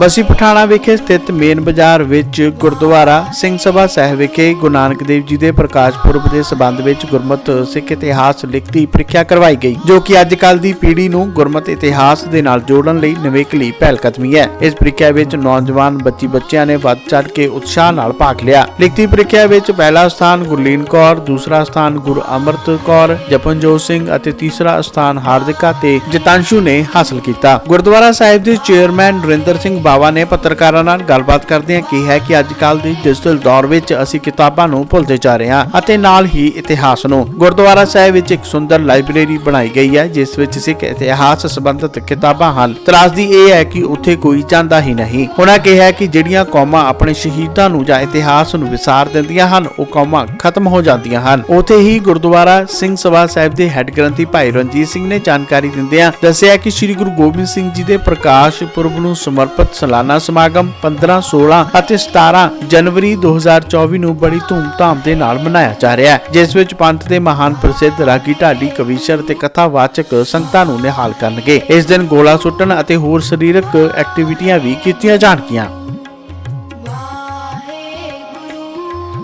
ਬਸੀ ਪਠਾਣਾ ਵਿਖੇ ਸਥਿਤ ਮੇਨ ਬਾਜ਼ਾਰ ਵਿੱਚ ਗੁਰਦੁਆਰਾ ਸਿੰਘ ਸਭਾ ਸਾਹਿਬ ਵਿਖੇ ਗੁਰੂ ਨਾਨਕ ਦੇਵ ਜੀ ਦੇ ਪ੍ਰਕਾਸ਼ ਪੁਰਬ ਦੇ ਸਬੰਧ ਵਿੱਚ ਗੁਰਮਤ ਸਿੱਖ ਇਤਿਹਾਸ ਲਿਖਤੀ ਪ੍ਰੀਖਿਆ ਕਰਵਾਈ ਗਈ, ਜੋ ਕਿ ਅੱਜ ਕੱਲ ਦੀ ਪੀੜ੍ਹੀ ਨੂੰ ਗੁਰਮਤ ਇਤਿਹਾਸ ਦੇ ਨਾਲ ਜੋੜਨ ਲਈ ਨਿਵੇਕਲੀ ਪਹਿਲਕਦਮੀ ਹੈ। ਇਸ ਪ੍ਰੀਖਿਆ ਵਿੱਚ ਨੌਜਵਾਨ ਬੱਚੀ ਬੱਚਿਆਂ ਨੇ ਵੱਧ ਚੜ ਕੇ ਉਤਸ਼ਾਹ ਨਾਲ ਭਾਗ ਲਿਆ। ਲਿਖਤੀ ਪ੍ਰੀਖਿਆ ਵਿੱਚ ਪਹਿਲਾ ਸਥਾਨ ਗੁਰਲੀਨ ਕੌਰ, ਦੂਸਰਾ ਸਥਾਨ ਗੁਰ ਅਮਰਤ ਕੌਰ, ਜਪਨਜੋਤ ਸਿੰਘ ਅਤੇ ਤੀਸਰਾ ਸਥਾਨ ਹਾਰਦਿਕਾ ਤੇ ਜਤਾਂਸ਼ੂ ਨੇ ਹਾਸਲ ਕੀਤਾ। ਗੁਰਦੁਆਰਾ ਸਾਹਿਬ ਦੇ ਚੇਅਰਮੈਨ ਨਰਿੰਦਰ ਸਿੰਘ ਬਾਵਾ ਨੇ ਪੱਤਰਕਾਰਾਂ ਨਾਲ ਗੱਲਬਾਤ ਕਰਦਿਆਂ ਕਿਹਾ ਕਿ ਅੱਜ ਕੱਲ ਦੇ ਡਿਜੀਟਲ ਦੌਰ ਵਿੱਚ ਅਸੀਂ ਕਿਤਾਬਾਂ ਨੂੰ ਭੁੱਲਦੇ ਜਾ ਰਹੇ ਹਾਂ ਅਤੇ ਨਾਲ ਹੀ ਇਤਿਹਾਸ ਨੂੰ। ਗੁਰਦੁਆਰਾ ਸਾਹਿਬ ਵਿੱਚ ਇੱਕ ਸੁੰਦਰ ਲਾਇਬ੍ਰੇਰੀ ਬਣਾਈ ਗਈ ਹੈ, ਜਿਸ ਵਿੱਚ ਸਿੱਖ ਇਤਿਹਾਸ ਸੰਬੰਧਿਤ ਕਿਤਾਬਾਂ ਹਨ। ਤਰਾਸਦੀ ਇਹ ਹੈ ਕਿ ਉੱਥੇ ਕੋਈ ਜਾਂਦਾ ਹੀ ਨਹੀਂ। ਉਹਨਾਂ ਕਿਹਾ ਕਿ ਜਿਹੜੀਆਂ ਕੌਮਾਂ ਆਪਣੇ ਸ਼ਹੀਦਾਂ ਨੂੰ ਜਾਂ ਇਤਿਹਾਸ ਨੂੰ ਵਿਸਾਰ ਦਿੰਦੀਆਂ ਹਨ, ਉਹ ਕੌਮਾਂ ਖਤਮ ਹੋ ਜਾਂਦੀਆਂ ਹਨ। ਉੱਥੇ ਹੀ ਗੁਰਦੁਆਰਾ ਸਿੰਘ ਸਭਾ ਸਾਹਿਬ ਦੇ ਹੈੱਡ ਗ੍ਰੰਥੀ ਭਾਈ ਰਣਜੀਤ ਸਿੰਘ ਨੇ ਜਾਣਕਾਰੀ ਦਿੰਦਿਆਂ ਦੱਸਿਆ ਕਿ ਸ੍ਰੀ ਗੁਰੂ ਗੋਬਿੰਦ ਸਿੰਘ ਜੀ ਦੇ ਪ੍ਰਕਾਸ਼ ਪੁਰਬ ਨੂੰ ਸਮਰਪਿਤ ਸਾਲਾਨਾ ਸਮਾਗਮ 15 16 ਅਤੇ 17 ਜਨਵਰੀ 2024 ਨੂੰ ਬੜੀ ਧੂਮਧਾਮ ਦੇ ਨਾਲ ਮਨਾਇਆ ਜਾ ਰਿਹਾ ਹੈ ਜਿਸ ਵਿੱਚ ਪੰਥ ਦੇ ਮਹਾਨ ਪ੍ਰਸਿੱਧ ਰਾਗੀ ਢਾਡੀ ਕਵੀਸ਼ਰ ਤੇ ਕਥਾਵਾਚਕ ਸੰਗਤਾਂ ਨੂੰ ਨਿਹਾਲ ਕਰਨਗੇ। ਇਸ ਦਿਨ ਗੋਲਾ ਸੁੱਟਣ ਅਤੇ ਹੋਰ ਸਰੀਰਕ ਐਕਟੀਵਿਟੀਆਂ ਵੀ ਕੀਤੀਆਂ ਜਾਣਗੀਆਂ।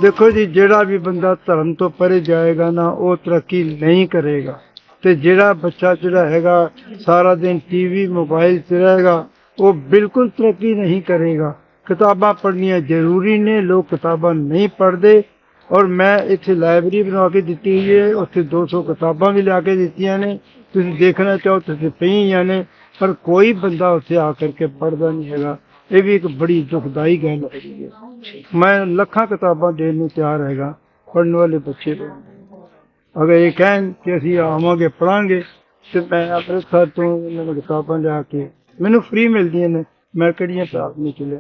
ਦੇਖੋ ਜੀ ਜਿਹੜਾ ਵੀ ਬੰਦਾ ਧਰਮ ਤੋਂ ਪਰੇ ਜਾਏਗਾ ਨਾ ਉਹ ਤਰੱਕੀ ਨਹੀਂ ਕਰੇਗਾ। ਤੇ ਜਿਹੜਾ ਬੱਚਾ ਜਿਹੜਾ ਹੈਗਾ ਸਾਰਾ ਦਿਨ ਟੀਵੀ ਮੋਬਾਈਲ 'ਤੇ ਰਹੇਗਾ ਉਹ ਬਿਲਕੁਲ ਤਰੱਕੀ ਨਹੀਂ ਕਰੇਗਾ। ਕਿਤਾਬਾਂ ਪੜ੍ਹਨੀਆਂ ਜ਼ਰੂਰੀ ਨੇ, ਲੋਕ ਕਿਤਾਬਾਂ ਨਹੀਂ ਪੜ੍ਹਦੇ। ਔਰ ਮੈਂ ਇੱਥੇ ਲਾਇਬ੍ਰੇਰੀ ਬਣਾ ਕੇ ਦਿੱਤੀ ਹੋਈ ਹੈ, ਉੱਥੇ 200 ਕਿਤਾਬਾਂ ਵੀ ਲਿਆ ਕੇ ਦਿੱਤੀਆਂ ਨੇ। ਤੁਸੀਂ ਦੇਖਣਾ ਚਾਹੋ ਤੁਸੀਂ ਪਈਆਂ ਨੇ, ਪਰ ਕੋਈ ਬੰਦਾ ਉੱਥੇ ਆ ਕਰਕੇ ਪੜ੍ਹਦਾ ਨਹੀਂ ਹੈਗਾ। ਇਹ ਵੀ ਇੱਕ ਬੜੀ ਦੁਖਦਾਈ ਗੱਲ ਹੈਗੀ ਹੈ। ਮੈਂ ਲੱਖਾਂ ਕਿਤਾਬਾਂ ਦੇਣ ਨੂੰ ਤਿਆਰ ਹੈਗਾ, ਪੜ੍ਹਨ ਵਾਲੇ ਬੱਚੇ ਨੂੰ ਅਗਰ ਇਹ ਕਹਿਣ ਕਿ ਅਸੀਂ ਆਵਾਂਗੇ ਪੜਾਂਗੇ ਤੇ ਮੈਂ ਅੰਮ੍ਰਿਤਸਰ ਤੋਂ ਇਹਨਾਂ ਨੂੰ ਕਿਤਾਬਾਂ ਲਿਆ ਕੇ ਮੈਨੂੰ ਫ੍ਰੀ ਮਿਲਦੀਆਂ ਨੇ। ਮੈਂ ਕਿਹੜੀਆਂ ਪ੍ਰਾਪਤ ਨਹੀਂ ਚਲੇ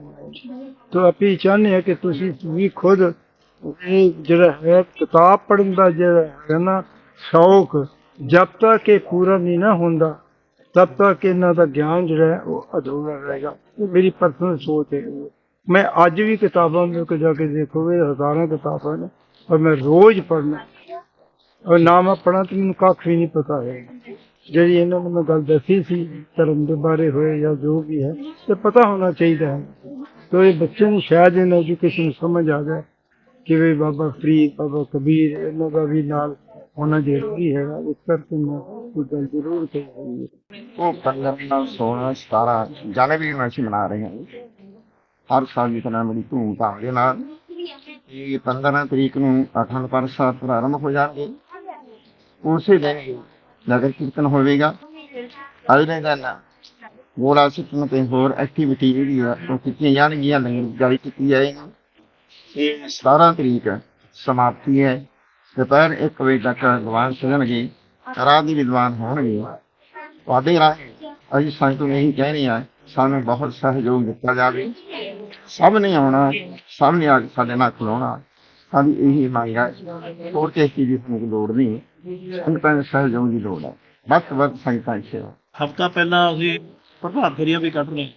ਤੋ ਆਪੀ ਚਾਹੁੰਦੇ ਹਾਂ ਕਿ ਤੁਸੀਂ ਵੀ ਖੁਦ ਇਹ ਜਿਹੜਾ ਹੈ, ਕਿਤਾਬ ਪੜ੍ਹਨ ਦਾ ਜਿਹੜਾ ਹੈ ਨਾ, ਸ਼ੌਕ ਜਦ ਤੱਕ ਇਹ ਪੂਰਾ ਨਹੀਂ ਨਾ ਹੁੰਦਾ, ਤਬ ਤੱਕ ਇਹਨਾਂ ਦਾ ਗਿਆਨ ਜਿਹੜਾ ਹੈ, ਉਹ ਅਧੂਰਾ ਰਹੇਗਾ। ਇਹ ਮੇਰੀ ਪਰਸਨਲ ਸੋਚ ਹੈ। ਮੈਂ ਅੱਜ ਵੀ ਕਿਤਾਬਾਂ ਮੇਰੇ ਜਾ ਕੇ ਦੇਖੋਗੇ ਹਜ਼ਾਰਾਂ ਕਿਤਾਬਾਂ ਨੇ, ਔਰ ਮੈਂ ਰੋਜ਼ ਪੜ੍ਹਨਾ। ਔਰ ਨਾ ਮੈਂ ਪੜ੍ਹਾਂ ਤੇ ਮੈਨੂੰ ਕੱਖ ਵੀ ਨਹੀਂ ਪਤਾ ਹੈ ਜਿਹੜੀ ਇਹਨਾਂ ਨੇ ਮੈਂ ਗੱਲ ਦੱਸੀ ਸੀ, ਧਰਮ ਦੇ ਬਾਰੇ ਹੋਏ ਜਾਂ ਜੋ ਵੀ ਹੈ, ਤੇ ਪਤਾ ਹੋਣਾ ਚਾਹੀਦਾ ਹੈ। ਤੋ ਇਹ ਬੱਚੇ ਨੂੰ ਸ਼ਾਇਦ ਇਹਨਾਂ ਐਜੂਕੇਸ਼ਨ ਸਮਝ ਆ ਜਾਏ ਕਿ ਵੀ ਬਾਬਾ ਫਰੀਦ, ਬਾਬਾ ਕਬੀਰ, ਇਹਨਾਂ ਦਾ ਵੀ ਨਾਲ ਹੋਣਾ ਜ਼ਰੂਰੀ ਹੈਗਾ। ਇਸ ਕਰਕੇ ਮੈਂ ਇਹ ਗੱਲ ਜ਼ਰੂਰ ਕਹੀ ਉਹ 15 16 17 ਜਨਵਰੀ ਨੂੰ ਅਸੀਂ ਮਨਾ ਰਹੇ ਹਾਂ। ਹਰ ਸਾਲ ਦੀ ਤਰ੍ਹਾਂ ਬੜੀ ਧੂਮਧਾਮ ਦੇ ਨਾਲ ਇਹ 15 ਤਰੀਕ ਨੂੰ ਅਖੰਡ ਪਾਠ ਸਾਹਿਬ ਪ੍ਰਾਰੰਭ ਹੋ ਜਾਣਗੇ। ਉਸੇ ਦਿਨ ਨਗਰ ਕੀਰਤਨ ਹੋਵੇਗਾ ਅਗਲੇ ਦਿਨ ਗੋਲਾ ਸਿੱਟਣ ਤੇ ਹੋਰ ਐਕਟੀਵਿਟੀ ਜਿਹੜੀ ਆ, ਉਹ ਕੀਤੀਆਂ ਜਾਣਗੀਆਂ, ਲੰਗਰ ਜਾਰੀ ਕੀਤੀ ਜਾਏਗੀ। ਇਹ 17 ਤਰੀਕ ਸਮਾਪਤੀ ਹੈ। ਦੁਪਹਿਰ 1 ਵਜੇ ਤੱਕ ਦੀਵਾਨ ਸਜਣਗੇ ਰਾਤ ਦੀ ਵਿਦਵਾਨ ਹੋਣਗੇ। ਤੁਹਾਡੇ ਰਾਹੀਂ ਅਸੀਂ ਸੰਗਤ ਨੂੰ ਇਹੀ ਕਹਿ ਰਹੇ ਹਾਂ, ਸਾਨੂੰ ਬਹੁਤ ਸਹਿਯੋਗ ਦਿੱਤਾ ਜਾਵੇ। ਸਭ ਨੇ ਆਉਣਾ, ਸਭ ਨੇ ਆ ਕੇ ਸਾਡੇ ਨਾਲ ਖਲੋਣਾ। ਸਾਡੀ ਇਹੀ ਮੰਗ ਹੈ ਹੋਰ ਕਿਸੇ ਚੀਜ਼ ਦੀ ਸਾਨੂੰ ਲੋੜ ਨਹੀਂ। ਸੰਗਤਾਂ ਦੇ ਸਹਿਯੋਗ ਦੀ ਲੋੜ ਹੈ ਵੱਧ ਤੋਂ ਵੱਧ ਸੰਗਤਾਂ ਦੀ ਸੇਵਾ। ਹਫਤਾ ਪਹਿਲਾਂ ਅਸੀਂ ਪ੍ਰਭਾਤ ਫੇਰੀਆਂ ਵੀ ਕੱਢ ਰਹੇ